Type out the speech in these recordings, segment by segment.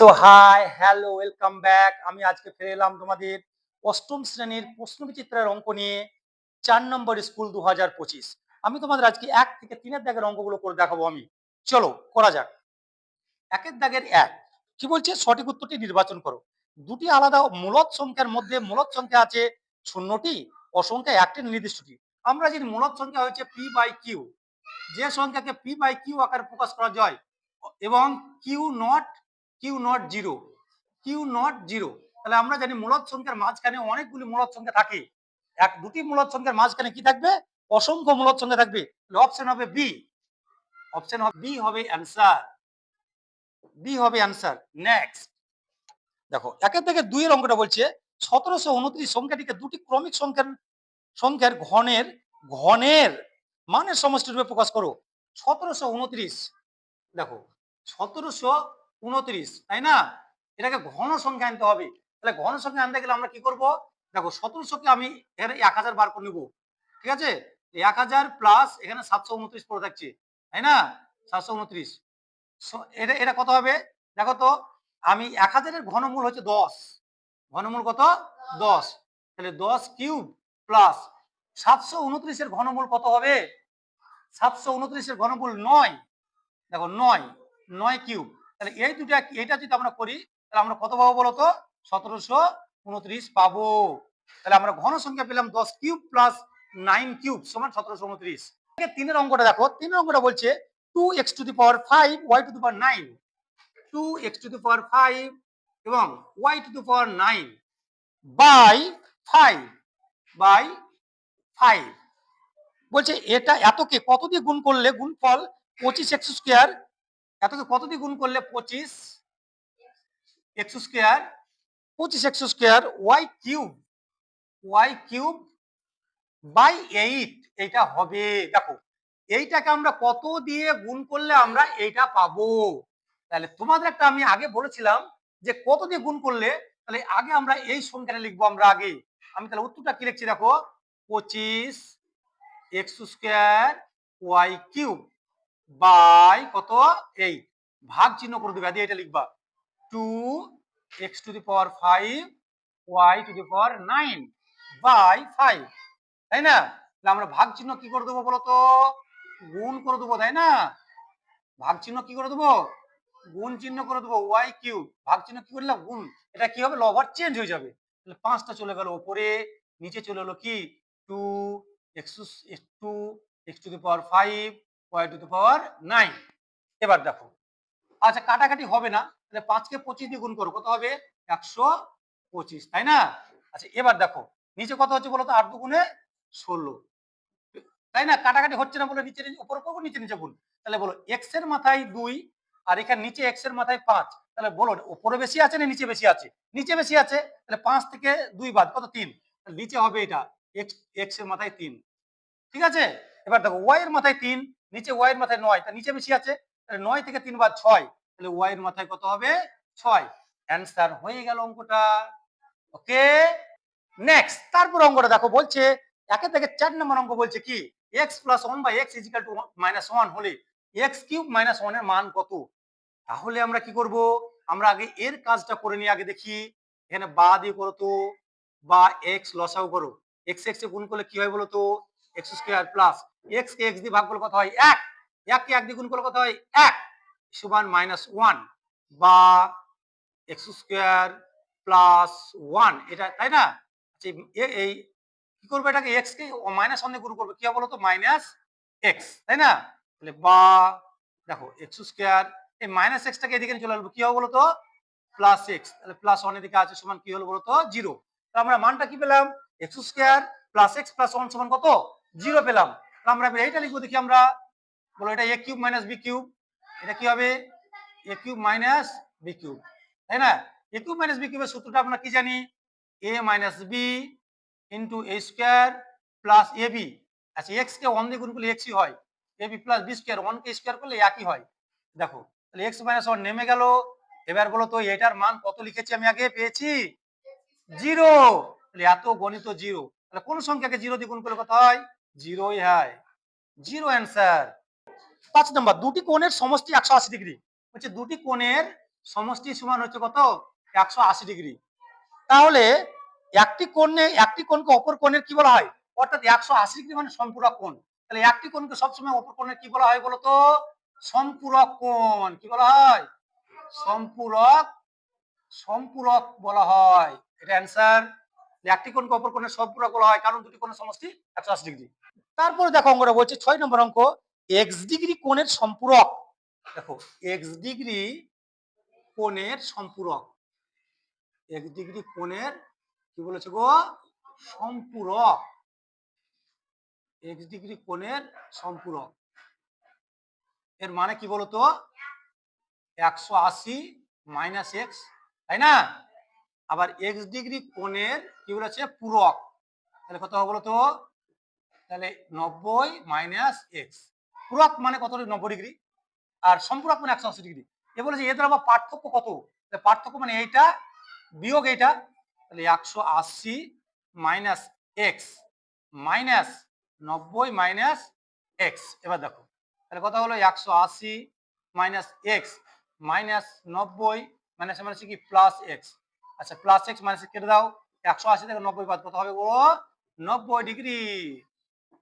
So hi hello welcome back আমি আজকে ফিরে এলাম তোমাদের অষ্টম শ্রেণির প্রশ্নবিচিত্রের অঙ্ক নিয়ে চার নম্বর স্কুল দু হাজার পঁচিশ। আমি তোমাদের আজকে এক থেকে তিনের দাগের অঙ্কগুলো করে দেখাবো আমি। চলো, করা যাক। একের দাগের এক। কি বলছে? সঠিক উত্তরটি নির্বাচন করো। দুটি আলাদা মূলত সংখ্যার মধ্যে মূলত সংখ্যা আছে শূন্যটি, অসংখ্যা একটি নির্দিষ্টটি? আমরা জানি মূলত সংখ্যা হচ্ছে পি বাই কিউ যে সংখ্যাকে পি বাই কিউ আকারে প্রকাশ করা যায়, এবং q not q not zero q not zero তাহলে আমরা জানি মূলত সংখ্যার মাঝখানে অনেকগুলি মূলত সংখ্যা থাকে। এক, দুটি মূলত সংখ্যার মাঝখানে কি থাকবে? অসংখ্য মূলত সংখ্যা থাকবে। অপশন হবে বি অপশন হবে বি হবে অ্যান্সার বি হবে অ্যান্সার নেক্সট দেখো, একের থেকে দুইয়ের অঙ্কটা বলছে, সতেরোশো উনত্রিশ সংখ্যাটিকে দুটি ক্রমিক সংখ্যার সংখ্যার ঘনের ঘনের মানের সমষ্টি রূপে প্রকাশ করো। সতেরোশো উনত্রিশ। দেখো, সতেরোশো উনত্রিশ, তাই না? এটাকে ঘন সংখ্যা আনতে হবে। তাহলে ঘন সংখ্যা আনতে গেলে আমরা কি করব? দেখো, সতেরোশোকে আমি এখানে এক হাজার বার করে নেব। ঠিক আছে? এক হাজার প্লাস এখানে সাতশো উনত্রিশ পড়ে থাকছে, তাই না? সাতশো উনত্রিশ। এটা এটা কত হবে? দেখো তো, আমি এক হাজারের ঘনমূল হচ্ছে দশ। ঘনমূল কত? দশ। তাহলে দশ কিউব প্লাস সাতশো উনত্রিশের ঘনমূল কত হবে? সাতশো উনত্রিশের ঘনমূল নয়। দেখো, নয়। নয় কিউব। তাহলে এই দুটা এটা যদি আমরা করি, তাহলে আমরা কত পাবো বলতো? সতেরোশো উনত্রিশ পাবো। তাহলে আমরা ঘন সংখ্যা পেলাম দশ কিউব প্লাস নাইন কিউব সমান সতেরোশো উনত্রিশ। তিনের অঙ্কটা দেখো। তিনের অঙ্কটা বলছে two x to the power five y to the power nine two x to the power five এবং y to the power nine by five by five বলছে এটা এতকে, কত দিয়ে গুণ করলে? গুণফল পঁচিশ একশো স্কোয়ার এতকে কত দিয়ে গুণ করলে পঁচিশ? একশো স্কোয়ার পঁচিশ একশো square y cube y cube by eight এইটা হবে। দেখো, এইটাকে আমরা কত দিয়ে গুণ করলে আমরা এইটা পাবো? তাহলে তোমাদের একটা আমি আগে বলেছিলাম যে কত দিয়ে গুণ করলে, তাহলে আগে আমরা এই সংখ্যাটা লিখব আমরা আগে। আমি তাহলে উত্তরটা কি লিখছি দেখো? পঁচিশ x square y cube by কত? এইট ভাগ চিহ্ন করে দেবে এটা লিখবা। Two x to the power five y to the power nine by five তাই না? আমরা ভাগ চিহ্ন কি করে দেবো বলতো? গুণ করে দেবো, তাই না? ভাগ চিহ্ন কি করে দেবো? গুণ চিহ্ন করে দেবো ওয়াই কিউ ভাগ চিহ্ন কি করলাম গুণ। এটা কি হবে? লভার চেঞ্জ হয়ে যাবে। তাহলে পাঁচটা চলে গেল ওপরে, নিচে চলে এলো কি? Two x two x to the power five y to the power nine এবার দেখো। আচ্ছা কাটাকাটি হবে না, তাহলে পাঁচকে পঁচিশ দিয়ে গুণ করো, কত হবে? একশো পঁচিশ, তাই না? আচ্ছা এবার দেখো, নিচে কত হচ্ছে বলো তো আট দুগুণে ষোলো। তাই না? কাটাকাটি হচ্ছে না বলে নিচে উপর করব, নিচে নিচে গুণ। তাহলে বলো এক্সের মাথায় দুই আর এখানে নিচে এক্সের মাথায় পাঁচ। তাহলে বলো, উপরে বেশি আছে না নিচে বেশি আছে? নিচে বেশি আছে, তাহলে পাঁচ থেকে দুই বাদ, কত? তিন। নিচে হবে এটা এক্স এক্সের মাথায় তিন। ঠিক আছে? এবার দেখো ওয়াই এর মাথায় তিন নিচে ওয়াই এর মাথায় নয় তা নিচে বেশি আছে, তাহলে নয় থেকে তিন বাদ ছয়, তাহলে ওয়াই এর মাথায় কত হবে? ছয়। অ্যান্সার হয়ে গেল অঙ্কটা। ওকে নেক্সট তারপর অঙ্কটা দেখো, বলছে, একে থেকে চার নম্বর অঙ্ক বলছে কি? X plus one by x equal to minus one হলে এক্স কিউব মাইনাস ওয়ানের মান কত? তাহলে আমরা কি করব? আমরা আগে এর কাজটা করে নিয়ে আগে দেখি। এখানে বা দিয়ে করো তো, বা এক্স লসাও করো। এক্স এক্স এ গুণ করলে কি হয় বলো তো? এক্স স্কোয়ার প্লাস এক্স কে এক্স দিয়ে ভাগ করলে কত হয়? এক। এক কে এক দিয়ে গুণ করলে কত হয়? এক। সমান মাইনাস ওয়ান বা এক্স স্কোয়ার প্লাস ওয়ান এটা তাই না? আচ্ছা, এই কি করবে এটাকে? এক্স কে মাইনাস ওয়ান দিয়ে গুণ করবে। কি হবে বলো তো মাইনাস এক্স তাই না? তাহলে বা দেখো এক্স স্কোয়ার এই মাইনাস এক্সটাকে এদিকে চলে আসব। কি হবে বলো তো প্লাস এক্স তাহলে প্লাস ওয়ান এদিকে আছে সমান কি হলো বলো তো জিরো তাহলে আমরা মানটা কি পেলাম? X square plus x plus one সমান কত? জিরো পেলাম। আমরা এইটা লিখব, দেখি আমরা, বলো এটা a cube minus b cube এটা কি হবে? A cube minus b cube তাই না? এ কিউব মাইনাস বি কিউবের সূত্রটা আমরা কি জানি? A minus b into a square plus a b আচ্ছা এক্স কে ওয়ান দিয়ে গুণ করলে এক্সই হয়। A b plus b square one K square করলে একই হয়। দেখো, তাহলে এক্স মাইনাস ওয়ান নেমে গেল। এবার বলো তো, এটার মান কত লিখেছি আমি আগে? পেয়েছি? জিরো তাহলে এত গণিত জিরো তাহলে কোন সংখ্যাকে জিরো দিয়ে গুণ করলে কত হয়? জিরোই হয় জিরো অ্যান্সার। পাঁচ নম্বর, দুটি কোণের সমষ্টি একশো আশি ডিগ্রি। হচ্ছে দুটি কোণের সমষ্টি সমান হচ্ছে কত? একশো আশি ডিগ্রি। তাহলে একটি কোণে, একটি কোণকে অপর কোণের কি বলা হয়? অর্থাৎ একশো আশি ডিগ্রি মানে সম্পূরক কোণ। তাহলে একটি কোণকে সবসময় অপর কোণের কি বলা হয় বলতো? সম্পূরক কোণ। কি বলা হয়? সম্পূরক সম্পূরক বলা হয়। এটা অ্যান্সার। একটি কোণকে অপর কোণের সম্পূরক বলা হয়। কারণ দুটি কোণের সমষ্টি একশো আশি ডিগ্রি। তারপরে দেখো অঙ্কটা বলছে ছয় নম্বর অঙ্ক এক্স ডিগ্রি কোণের সম্পূরক। দেখো এক্স ডিগ্রি কোণের সম্পূরক। এক্স ডিগ্রি কোণের কি বলেছে গো? সম্পূরক। এক্স ডিগ্রি কোণের সম্পূরক। এর মানে কি বলতো? একশো আশি মাইনাস এক্স তাই না? আবার এক্স ডিগ্রি কোণের কি বলেছে? পূরক। তাহলে কত হবে বলতো? তাহলে নব্বই মাইনাস এক্স পূরক মানে কত নব্বই ডিগ্রি আর সম্পূরক মানে একশো আশি ডিগ্রি এ বলেছে, এদের আবার পার্থক্য কত? পার্থক্য মানে এইটা, বিয়োগ এইটা। তাহলে একশো আশি মাইনাস এক্স মাইনাস নব্বই মাইনাস এক্স এবার দেখো, তাহলে কথা হলো? একশো আশি মাইনাস এক্স মাইনাস নব্বই মাইনাস মানে কি? প্লাস এক্স আচ্ছা প্লাস এক্স মাইনাস কেটে দাও। একশো আশি থেকে নব্বই বাদ, কত হবে ও নব্বই ডিগ্রি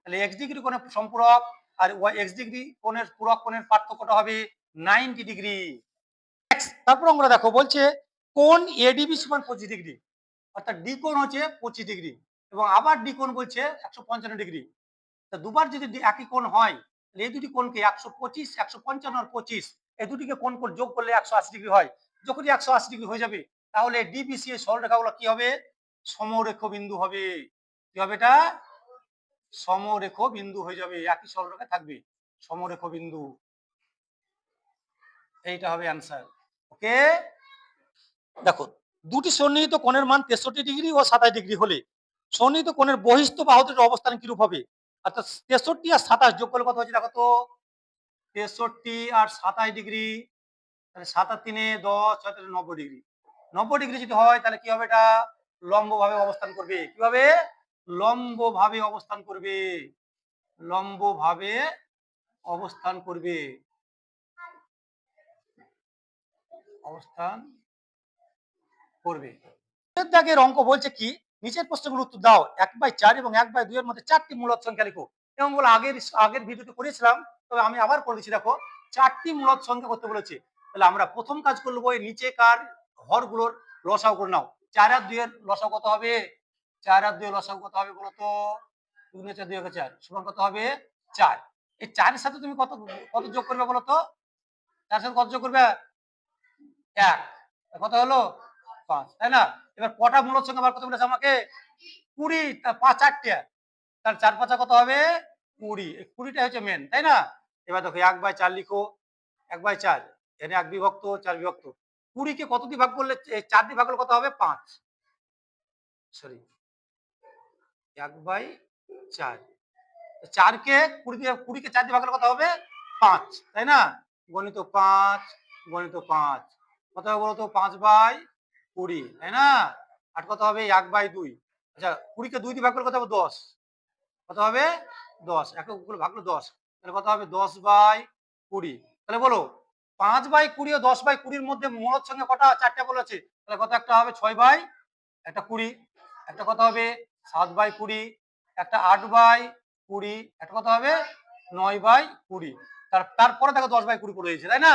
তাহলে এক্স ডিগ্রি কোণের সম্পূরক আর এক্স ডিগ্রি কোণের পূরক কোণের পার্থক্যটা হবে নাইনটি ডিগ্রি তারপর আমরা দেখো, বলছে কোণ এডিবি সমান পঁচিশ ডিগ্রি অর্থাৎ ডি কোণ হচ্ছে পঁচিশ ডিগ্রি এবং আবার ডি কোণ বলছে একশো পঞ্চান্ন ডিগ্রি তা দুবার যদি একই কোণ হয়, তাহলে এই দুটি কোণকে একশো পঁচিশ, একশো পঞ্চান্ন আর পঁচিশ, এই দুটিকে কোণ কোণ যোগ করলে একশো আশি ডিগ্রি হয়। যখনই একশো আশি ডিগ্রি হয়ে যাবে, তাহলে ডিবিসি এর সরলরেখাগুলো কি হবে? সমরেখ বিন্দু হবে। কি হবে এটা? সমরেখ বিন্দু হয়ে যাবে, একই সরলরেখা থাকবে সমরেখ বিন্দু। এইটা হবে অ্যান্সার ওকে দেখো, দুটি সন্নিহিত কোণের মান তেষট্টি ডিগ্রি ও সাতাশ ডিগ্রি হলে সন্নিহিত কোণের বহিস্থ বাহুটির অবস্থান কিরূপ হবে? অর্থাৎ তেষট্টি আর সাতাশ যোগ করলে কত হচ্ছে দেখো তো? তেষট্টি আর সাতাশ ডিগ্রি, তাহলে সাতাশ তিনে দশ, ছয় নব্বই ডিগ্রি। নব্বই ডিগ্রি যদি হয়, তাহলে কি হবে এটা? লম্বভাবে অবস্থান করবে। কীভাবে? লম্ব ভাবে অবস্থান করবে। লম্ব ভাবে অবস্থান করবে। অবস্থান করবে। দাগের অঙ্ক বলছে কি? নিচের প্রশ্নগুলো উত্তর দাও। এক বাই চার এবং এক বাই দুইয়ের মধ্যে চারটি মূলত সংখ্যা লিখো এবং অঙ্কগুলো আগের আগের ভিডিওতে করেছিলাম, তবে আমি আবার করে দিচ্ছি। দেখো, চারটি মূলত সংখ্যা করতে বলেছে। তাহলে আমরা প্রথম কাজ করব নিচে কার হরগুলোর লসাও করে নাও। চার আর দুইয়ের লসাও কত হবে? চার আর দুইয়ের লসাও কত হবে বলো তো দুই চার দুই চার। সমান কত হবে? চার। এই চারের সাথে তুমি কত কত যোগ করবে বলো তো চার সাথে কত যোগ করবে? এক। কত হলো? পাঁচ। তাই না? এবার কটা মূলত সংখ্যা বার করতে বলেছে আমাকে? কুড়ি। তা পাঁচ চারটে। তার চার পাঁচা কত হবে? কুড়ি। কুড়িটা হচ্ছে মেন তাই না? এবার দেখো, এক বাই চার লিখো। এক বাই চার। এখানে এক বিভক্ত, চার বিভক্ত। কুড়িকে কত দিয়ে ভাগ করলে চার দিয়ে ভাগ করলে কত হবে? পাঁচ। সরি এক বাই চার। চারকে কুড়ি দিয়ে কুড়িকে চার দিয়ে ভাগ করলে কত হবে? পাঁচ, তাই না? গণিত পাঁচ গণিত পাঁচ। কত হবে বলতো? পাঁচ বাই কুড়ি, তাই না? আর কত হবে? এক বাই দুই। আচ্ছা কুড়িকে দুই দিয়ে ভাগ করলে কত হবে? দশ। কত হবে? দশ। এক ভাগ ভাগলো দশ। তাহলে কত হবে? দশ বাই কুড়ি। তাহলে বলো, পাঁচ বাই কুড়ি ও দশ বাই কুড়ির মধ্যে মূলত সঙ্গে কটা? চারটে বলেছে। তাহলে কত একটা হবে? ছয় বাই একটা কুড়ি। একটা কত হবে? সাত বাই কুড়ি, একটা আট বাই কুড়ি, একটা কত হবে? নয় বাই কুড়ি। তারপরে দেখো দশ বাই কুড়ি করে দিয়েছে তাই না?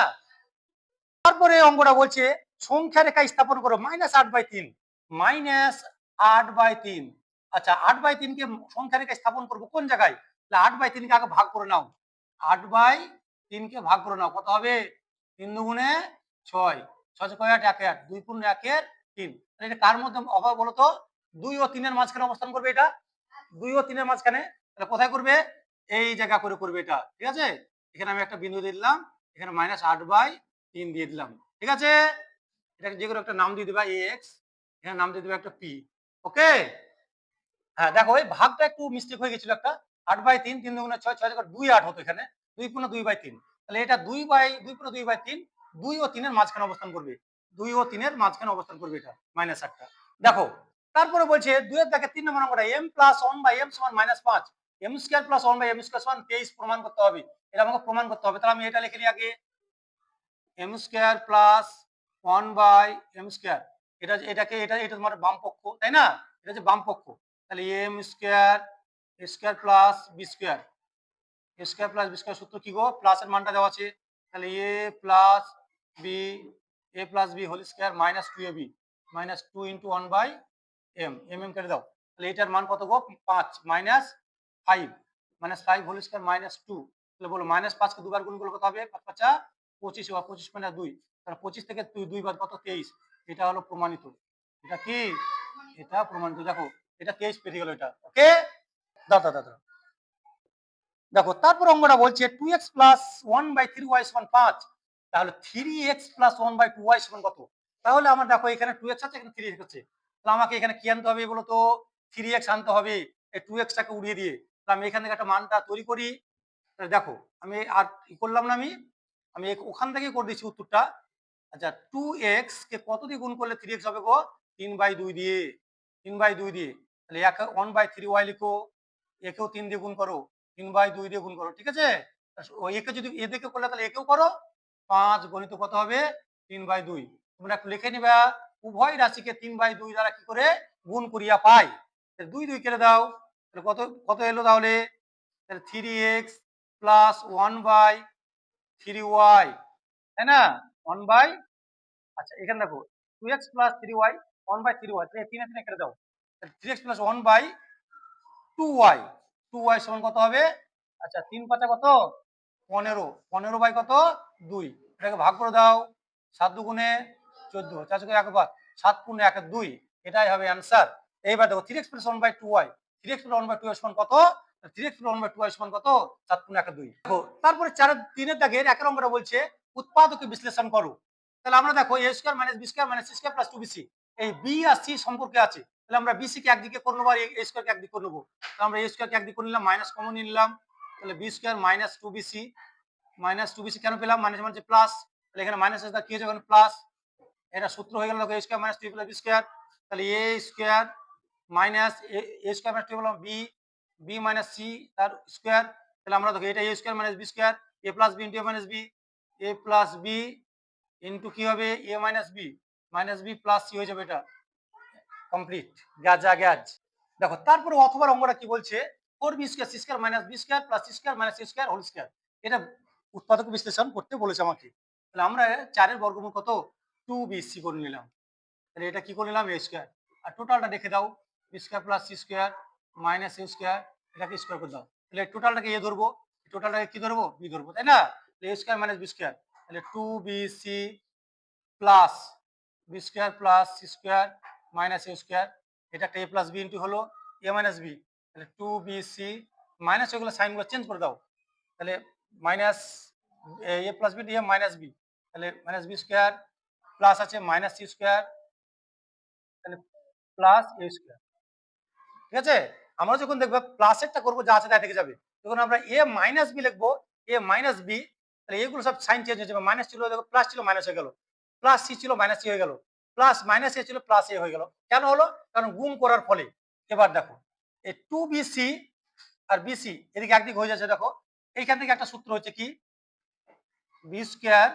তারপরে অঙ্কটা বলছে, সংখ্যা রেখা স্থাপন করো মাইনাস আট বাই তিন মাইনাস আট বাই তিন। আচ্ছা আট বাই তিনকে সংখ্যা রেখা স্থাপন করব কোন জায়গায়? তাহলে আট বাই তিনকে আগে ভাগ করে নাও। আট বাই তিনকে ভাগ করে নাও, কত হবে? তিন দুগুণে ছয়। ছয় ছয় আট, এক এক, দুই পূর্ণ একের তিন। এটা কার মধ্যে অভাব বলো তো দুই ও তিনের মাঝখানে অবস্থান করবে এটা। দুই ও তিনের মাঝখানে। তাহলে কোথায় করবে? এই জায়গা করে করবে এটা। ঠিক আছে? এখানে আমি একটা বিন্দু দিয়ে দিলাম। এখানে মাইনাস আট বাই তিন দিয়ে দিলাম। ঠিক আছে? এটাকে যে কোনো একটা নাম দিয়ে দিবা এক্স এখানে নাম দিয়ে দিবা একটা পি ওকে হ্যাঁ দেখো, এই ভাগটা একটু মিস্টেক হয়ে গেছিল একটা। আট বাই তিন তিন দুগুণে ছয় ছয় দুই, আট হতো এখানে। দুই পূর্ণ দুই বাই তিন। তাহলে এটা দুই বাই, দুই পূর্ণ দুই বাই তিন, দুই ও তিনের মাঝখানে অবস্থান করবে। দুই ও তিনের মাঝখানে অবস্থান করবে এটা মাইনাস আটটা। দেখো তারপরে বলছে দুইয়ের দেখে তিন নম্বর অঙ্কটা m plus one by m সমান মাইনাস পাঁচ। M square plus one by m square সমান তেইশ প্রমাণ করতে হবে। এটা আমাকে প্রমাণ করতে হবে। তাহলে আমি এটা লিখে নিই আগে। M square plus one by m square এটা এটাকে এটা এটা তোমার বাম পক্ষ তাই না? এটা হচ্ছে বাম পক্ষ তাহলে m square square plus b square square plus b square সূত্র কি গো? প্লাসের মানটা দেওয়া আছে। তাহলে a plus b a plus b whole square minus two a b minus two into one by m m m কেটে দাও। তাহলে এটার মান কত গো? পাঁচ minus five minus five whole square minus two তাহলে বলো মাইনাস পাঁচকে দুবার গুণ করলে কত হবে? পাঁচ, পাঁচা পঁচিশ বা পঁচিশ মানে দুই। তাহলে পঁচিশ থেকে দুই দুইবার কত? তেইশ। এটা হলো প্রমাণিত। এটা কি? এটা প্রমাণিত। দেখো, এটা তেইশ পেরিয়ে গেল এটা। ওকে দাদা দাদা দেখো, তারপর অঙ্গটা বলছে two x plus one by three y সমান পাঁচ। তাহলে three x plus one by two y সমান কত? তাহলে আমার দেখো এখানে টু এক্স আছে, এখানে থ্রি এক্স আছে। আমাকে এখানে কি আনতে হবে বলো তো? থ্রি এক্স আনতে হবে। এই টু এক্সটাকে উড়িয়ে দিয়ে। তাহলে আমি এখান থেকে একটা মানটা তৈরি করি। দেখো, আমি আর কি করলাম না আমি। আমি ওখান থেকে করে দিচ্ছি উত্তরটা। আচ্ছা টু এক্স কে কত দিয়ে গুণ করলে থ্রি এক্স হবে গো? তিন বাই দুই দিয়ে। তিন বাই দুই দিয়ে। তাহলে এক ওয়ান বাই থ্রি ওয়াই লিখো। একেও তিন দিয়ে গুণ করো। তিন বাই দুই দিয়ে গুণ করো, ঠিক আছে? একে যদি এ দিকে করলে তাহলে একেও করো। পাঁচ গণিত কত হবে? তিন বাই দুই। তোমরা একটু লিখে নিবা। উভয় রাশিকে তিন বাই দুই দ্বারা কি করে গুণ করিয়া পাই দুই দুই কেটে দাও কত কত এলো তাহলে? Three x plus one by three y তাই না? ওয়ান বাই আচ্ছা এখানে দেখো two x plus three y one by three y তিনে তিনে কেটে দাও। Three x plus one by two y two y সমান কত হবে? আচ্ছা তিন পাতা কত? পনেরো পনেরো বাই কত? দুই। এটাকে ভাগ করে দাও, সাত দুগুণে চোদ্দ, চার চোখে একবার সাত পূর্ণ এক দুই। এটাই হবে অ্যান্সার এইবার দেখো three x plus one by two y three x plus one by two y সমান কত? Three x plus one by two y সমান কত? সাত পূর্ণ এক দুই। দেখো, তারপরে চারের, তিনের দাগের এক নম্বরে বলছে, উৎপাদকে বিশ্লেষণ করো। তাহলে আমরা দেখো a square minus b square minus c square plus two bc এই বি আর সি সম্পর্কে আছে। তাহলে আমরা বিসি কে একদিকে করে নেব আর এ স্কোয়ারকে একদিকে করে নেব। তাহলে আমরা এ স্কোয়ারকে একদিকে করে নিলাম মাইনাস কমন নিলাম। তাহলে b square minus two bc minus two bc কেন পেলাম? মাইনাস মানে প্লাস তাহলে এখানে মাইনাস আছে কি হয়েছে? এখানে প্লাস এটা সূত্র হয়ে গেল দেখো a square minus two plus b square তাহলে a square minus a square minus two বললাম বি বি মাইনাস সি তার স্কোয়ার তাহলে আমরা দেখো এটা a square minus b square a plus b into a minus b a plus b into কি হবে? A minus b minus b plus c হয়ে যাবে এটা কমপ্লিট গ্যাজা গ্যাজ দেখো, তারপরে অথবা অঙ্গটা কি বলছে? Four b square c square minus b square plus c square minus c square whole square এটা উৎপাদক বিশ্লেষণ করতে বলেছে আমাকে। তাহলে আমরা চারের বর্গমূল কত? টু বি সি করে নিলাম। তাহলে এটা কি করে নিলাম? এ স্কোয়ার আর টোটালটা দেখে দাও। B square plus c square minus a square এটাকে স্কোয়ার করে দাও। তাহলে টোটালটাকে এ ধরবো। টোটালটাকে কি ধরবো? বি ধরবো, তাই না? A square minus b square তাহলে two b c plus b square plus c square minus a square এটা একটা এ প্লাস বি ইন্টু হলো এ মাইনাস বি তাহলে টু বি সি মাইনাস ওইগুলো সাইনগুলো চেঞ্জ করে দাও। তাহলে minus a plus b a minus b তাহলে মাইনাস বি স্কোয়ার প্লাস আছে মাইনাস সি স্কোয়ার তাহলে প্লাস এ স্কোয়ার ঠিক আছে? আমরা যখন দেখব প্লাসেরটা করব, যা আছে তাই থেকে যাবে। যখন আমরা এ মাইনাস বি লিখব এ মাইনাস বি তাহলে এগুলো সব সাইন চেঞ্জ হয়ে যাবে। মাইনাস ছিল, দেখো প্লাস ছিল মাইনাস হয়ে গেল। প্লাস সি ছিল মাইনাস সি হয়ে গেল। প্লাস মাইনাস এ ছিল প্লাস এ হয়ে গেল। কেন হলো? কারণ গুণ করার ফলে। এবার দেখো, এই টু বিসি আর বিসি এদিকে একদিক হয়ে যাচ্ছে, দেখো। এইখান থেকে একটা সূত্র হচ্ছে কি? B square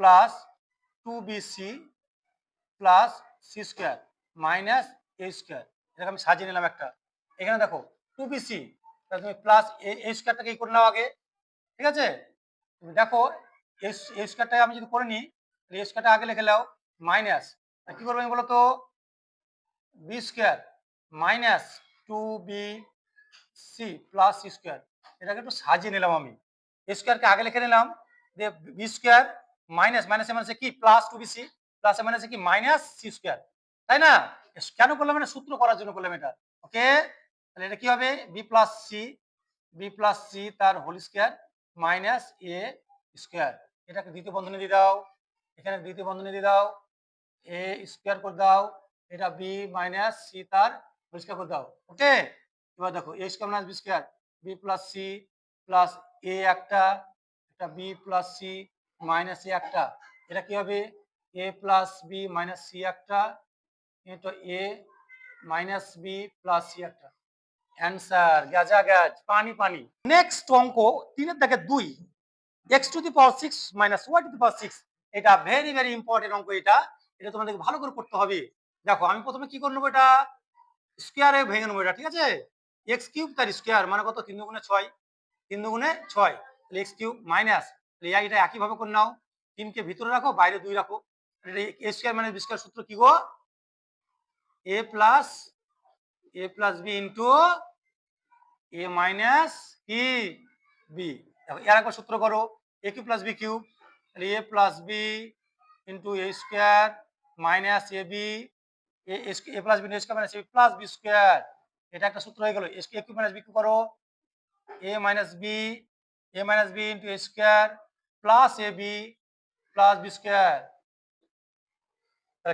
plus two bc plus c square minus a square এটাকে আমি সাজিয়ে নিলাম একটা। এখানে দেখো, টু বিসি তুমি প্লাস এ স্কোয়ারটাকে করে নাও আগে? ঠিক আছে? তুমি দেখো এ স্কোয়ারটাকে আমি যদি করে নিই এ স্কোয়ারটা আগে লিখে নাও মাইনাস কি করব আমি বলো তো? B square minus two b c plus c square এটাকে একটু সাজিয়ে নিলাম আমি। স্কোয়ারকে আগে লিখে নিলাম, দিয়ে বি স্কোয়ার মাইনাস মাইনাস মানে কি? Plus two b c plus মানে কি? মাইনাস সি স্কোয়ার তাই না? কেন করলাম মানে সূত্র করার জন্য করলাম এটা। ওকে তাহলে এটা কি হবে? B plus c b plus c তার whole square minus a square এটাকে দ্বিতীয় বন্ধনী দিয়ে দাও। এখানে দ্বিতীয় বন্ধনী দিয়ে দাও। এ স্কোয়ার করে দাও। এটা বি মাইনাস সি তার হোল স্কোয়ার করে দাও। ওকে এবার দেখো a square minus b square b plus c plus a একটা এটা b plus c minus a একটা। এটা কি হবে? A plus b minus c একটা। এটা a minus b plus c একটা। অ্যান্সার গাজা গাজ পানি পানি। নেক্সট অঙ্ক, তিনের দাগে দুই। X to the power six minus y to the power six এটা ভেরি ভেরি ইম্পর্টেন্ট অঙ্ক এটা। এটা তোমাদেরকে ভালো করে করতে হবে। দেখো, আমি প্রথমে কি করে নেব এটা? স্কোয়ারে ভেঙে নেব এটা, ঠিক আছে? এক্স কিউব তার স্কোয়ার মানে কত? তিন দুগুণে ছয়। তিন দুগুণে ছয়। তাহলে এক্স কিউব মাইনাস এই এটা একইভাবে করে নাও। তিনকে ভিতরে রাখো, বাইরে দুই রাখো। A square minus b square সূত্র কি গো? A plus a plus b into a minus কি বি এর একবার সূত্র করো a cube plus b cube তাহলে a plus b into a square minus a b a plus b square minus a plus b square এটা একটা সূত্র হয়ে গেল। A cube minus b cube করো। A minus b a minus b into a square plus a b plus b square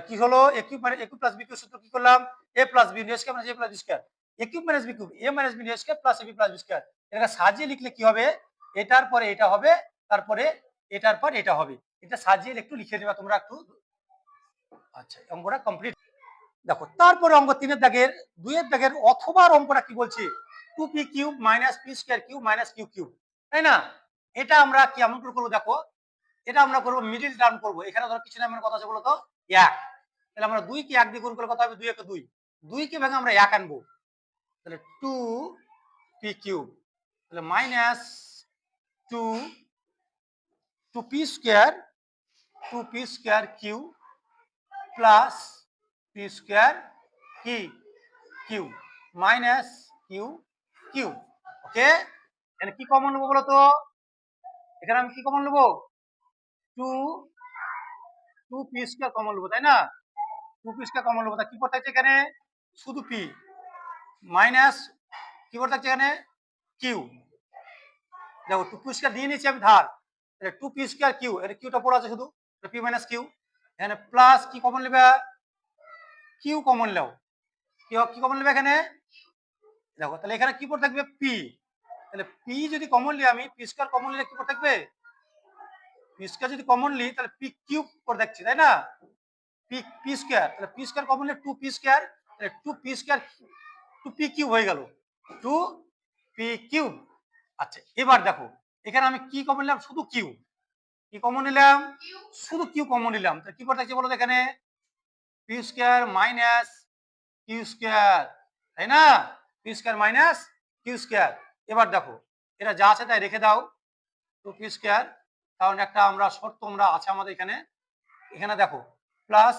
কি হলো? মানে plus সূত্র কি করলাম? A plus b square minus a plus b square minus a minus b square plus a b plus b square সাজিয়ে লিখলে কি হবে? এটার পরে এটা হবে, তারপরে এটার পর এটা হবে। এটা সাজিয়ে একটু লিখে দেবা তোমরা একটু। আচ্ছা অঙ্কটা কমপ্লিট দেখো, তারপরে অঙ্ক তিনের দাগের, দুইয়ের দাগের অথবা অঙ্কটা কি বলছে? Two p cube minus p square cube minus q cube তাই না? এটা আমরা কেমন করে করব দেখো? এটা আমরা করব মিডিল টার্ম করব। এখানে ধরো কিছু নামের কথা আছে বলো তো? এক। তাহলে আমরা দুই কে এক দিয়ে গুণ করলে কথা হবে? দুই একে দুই। দুই কে ভেঙে আমরা এক আনব। তাহলে টু পি কিউব তাহলে minus two two p square two p square q plus p square কি q minus q q okay কি কমন নেব বলো তো? এখানে আমি কি কমন নেব? Two two p square common নেব, তাই না? টু পি স্কোয়ার কমন নেব, তা কি করতে হচ্ছে এখানে? শুধু পি মাইনাস কি করতে হচ্ছে এখানে? কিউ দেখো টু পি স্কোয়ার দিয়ে নিয়েছি আমি, ধার। টু পি স্কোয়ার কিউ এটা কিউটা পড়ে আছে শুধু পি মাইনাস কিউ এখানে প্লাস কি কমন নেবে? কিউ কমন নাও কি কি কমন নেবে এখানে? দেখো, তাহলে এখানে কি পড়ে থাকবে? পি তাহলে পি যদি কমন লি আমি পি স্কোয়ার কমন কি পড়ে থাকবে? পি স্কোয়ার যদি কমন লি তাহলে পি কিউব করে দেখছি, তাই না? পি পি স্কোয়ার তাহলে p square common two p square তাহলে two p square two p cube হয়ে গেল। টু পি কিউব আচ্ছা এবার দেখো, এখানে আমি কি কমন নিলাম? শুধু কিউ কি কমন নিলাম? শুধু কিউ কমন নিলাম। তাহলে কি করে থাকছে বলো এখানে? P square minus q square তাই না? P square minus q square এবার দেখো, এটা যা আছে তাই রেখে দাও টু পি স্কোয়ার কারণ একটা আমরা শর্ত আমরা আছে আমাদের এখানে। এখানে দেখো প্লাস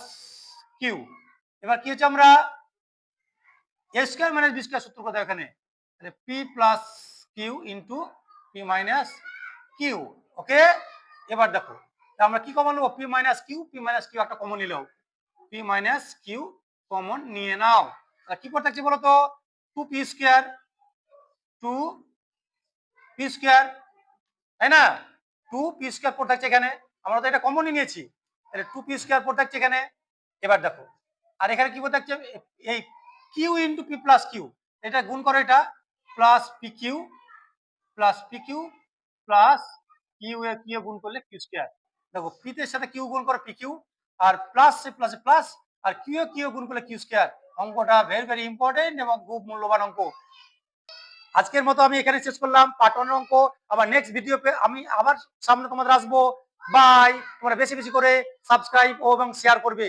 কিউ এবার কি হচ্ছে আমরা a square minus b square সূত্র কথা এখানে। তাহলে p plus q into p minus q okay এবার দেখো আমরা কি কমন নেব? P minus q p minus q একটা কমন নিলেও। পি মাইনাস কিউ কমন নিয়ে নাও। কি করতে বলো তো two p square two p square, তাই না? টু পি স্কোয়ার পড়ে থাকছে এখানে। আমরা তো এটা কমনই নিয়েছি। তাহলে টু পি স্কোয়ার পড়ে থাকছে এখানে। এবার দেখো, আর এখানে কি পড়ে থাকছে? এই q into p plus q এটা গুণ করো এটা plus p q plus p q plus q এ কিউ গুণ করলে কিউ স্কোয়ার দেখো পিতে সাথে কিউ গুণ করো পি কিউ আর প্লাস সে প্লাসে প্লাস আর কিউ কিউ গুণ করলে কিউ স্কোয়ার অঙ্কটা ভেরি ভেরি ইম্পর্টেন্ট এবং খুব মূল্যবান অঙ্ক। আজকের মতো আমি এখানে শেষ করলাম। পাটন অঙ্ক, আবার নেক্সট ভিডিও আমি আবার সামনে তোমাদের আসব। বাই তোমরা বেশি বেশি করে সাবস্ক্রাইব এবং শেয়ার করবে।